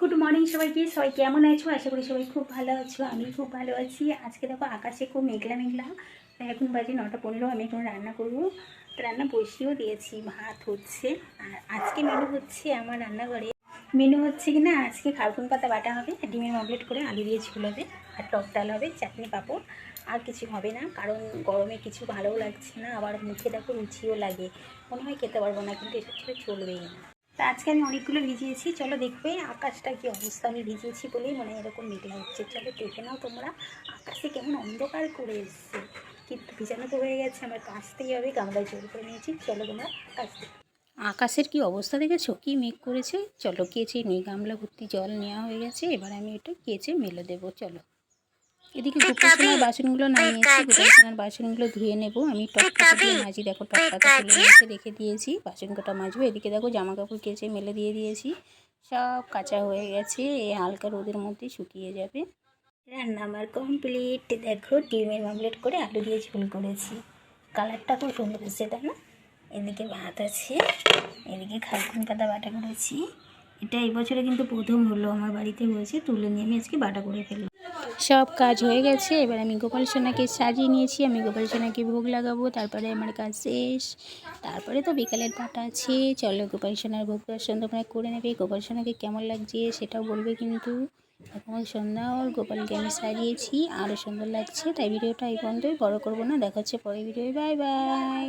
Good morning সবাইকে। সবাই কেমন আছো? আশা করি সবাই খুব ভালো আছো আমি খুব ভালো আছি। আজকে দেখো আকাশে খুব মেঘলা মেঘলা। এখন বাজে নটা পনেরো, আমি এখন রান্না করব। রান্না বসিয়েও দিয়েছি, ভাত হচ্ছে। আর আজকে মেনু হচ্ছে আমার রান্নাঘরে। মেনু হচ্ছে কি না, আজকে খারকুন পাতা বাটা হবে, ডিমের মমলেট করে আলু দিয়ে ঝোল হবে, আর টক ডাল হবে, চাটনি পাঁপড়। আর কিছু হবে না, কারণ গরমে কিছু ভালোও লাগছে না। আবার মুখে দেখো রুচিও লাগে। মনে হয় খেতে পারব না, কিন্তু এসব ছিল চলবেই না। তা আজকে আমি অনেকগুলো ভিজিয়েছি। চলো দেখবে আকাশটা কি অবস্থা। আমি ভিজিয়েছি বলেই মনে হয় এরকম মেঘলা হচ্ছে। চলো দেখে নাও তোমরা আকাশে কেমন অন্ধকার করে এসছে। কিন্তু ভিজানো তো হয়ে গেছে, আমার কাচতেই হবে। গামলায় জল করে নিয়েছি। চলো তোমরা কাচতে আকাশের কি অবস্থা দেখেছ? কি মেঘ করেছে? চলো কেচে নিই গামলা ভর্তি জল নেওয়া হয়ে গেছে। এবার আমি এটা কেচে মেলে দেবো। চলো। এদিকে গোপালসোনার বাসনগুলো নামিয়েছি গোপালসোনার বাসনগুলো ধুয়ে নেব। আমি টকটা দিয়ে মাজি দেখো টকটাতে তুলে রেখে দিয়েছি বাসন কটা মাজবো। এদিকে দেখো জামা কাপড় কেচে মেলে দিয়ে দিয়েছি সব কাঁচা হয়ে গেছে এই হালকা রোদের মধ্যে শুকিয়ে যাবে। রান্না আমার কমপ্লিট। দেখো ডিমের মামলেট করে আলু দিয়ে ঝোল করেছি। কালারটা খুব সুন্দর এসেছে তাই না? এদিকে ভাত আছে এদিকে খালকুন পাতা বাটা করেছি। এটা এবছরে কিন্তু প্রথম হলো আমার বাড়িতে হয়েছে তুলে নিয়ে আমি আজকে বাটা করে ফেললাম। সব কাজ হয়ে গেছে। এবার আমি গোপাল সোনাকে সাজিয়ে নিয়েছি। আমি গোপাল সোনাকে ভোগ লাগাবো। তারপরে আমার কাজ শেষ। তারপরে তো বিকালের পাটা আছে। চলো গোপাল সোনার ভোগ দর্শন তোমরা করে নেবে। গোপাল সোনাকে কেমন লাগছে সেটাও বলবে কিন্তু। এখন সন্ধ্যা, ওর গোপালকে আমি সাজিয়েছি। আরও সুন্দর লাগছে। তাই ভিডিওটা এই পর্যন্তই। বড় করব না। দেখা হচ্ছে পরের ভিডিও বাই বাই।